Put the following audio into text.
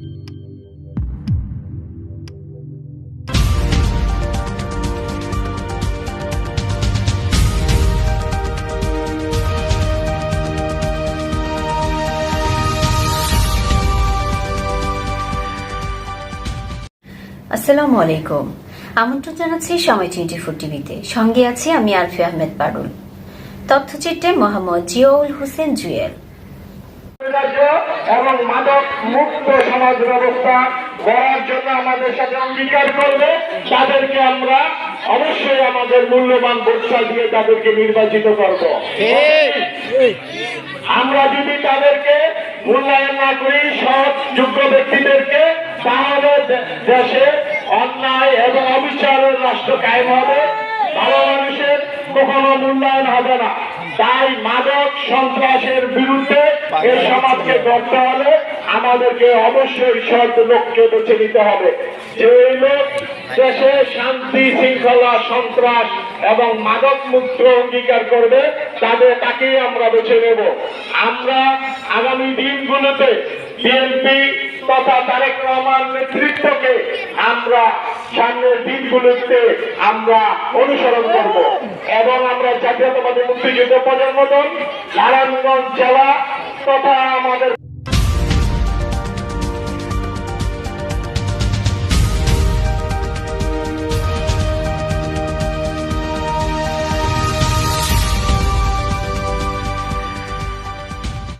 আসসালামু আলাইকুম। আমন্ত্রণ জানাচ্ছি সময় টোয়েন্টি ফোর টিভিতে। সঙ্গে আছি আমি আরফি আহমেদ পারুল তথ্যচিত্রে মোহাম্মদ জিয়াউল হোসেন জুয়েল। এবং মাদক মুক্ত সমাজ ব্যবস্থা গড়ার জন্য আমাদের সাথে অঙ্গীকার করবে। তাদেরকে আমরা অবশ্যই আমাদের মূল্যবান ভোটটা দিয়ে তাদেরকে নির্বাচিত করব। আমরা যদি তাদেরকে মূল্যায়ন না করি সৎ যোগ্য ব্যক্তিদেরকে তাহলে দেশে অন্যায় এবং অবিচারের রাষ্ট্র কায়েম হবে। ভালো মানুষের কখনো মূল্যায়ন হবে না। তাই মাদক সন্ত্রাসের বিরুদ্ধে এই সমাজকে গড়তে হলে আমাদেরকে অবশ্যই সৎ লোককে বেছে নিতে হবে। যে লোক দেশে শান্তি শৃঙ্খলা সন্ত্রাস এবং মাদক মুক্ত অঙ্গীকার করবে তাদের তাকেই আমরা বেছে নেব। আমরা আগামী দিনগুলোতে বিএনপি তথা তারেক রহমান নেতৃত্বকে আমরা সামনের দিনগুলোতে আমরা অনুসরণ করব। এবং আমরা জাতীয়তাবাদী মুক্তিযুদ্ধ প্রজন্ম নারায়ণগঞ্জ জেলা তথা আমাদের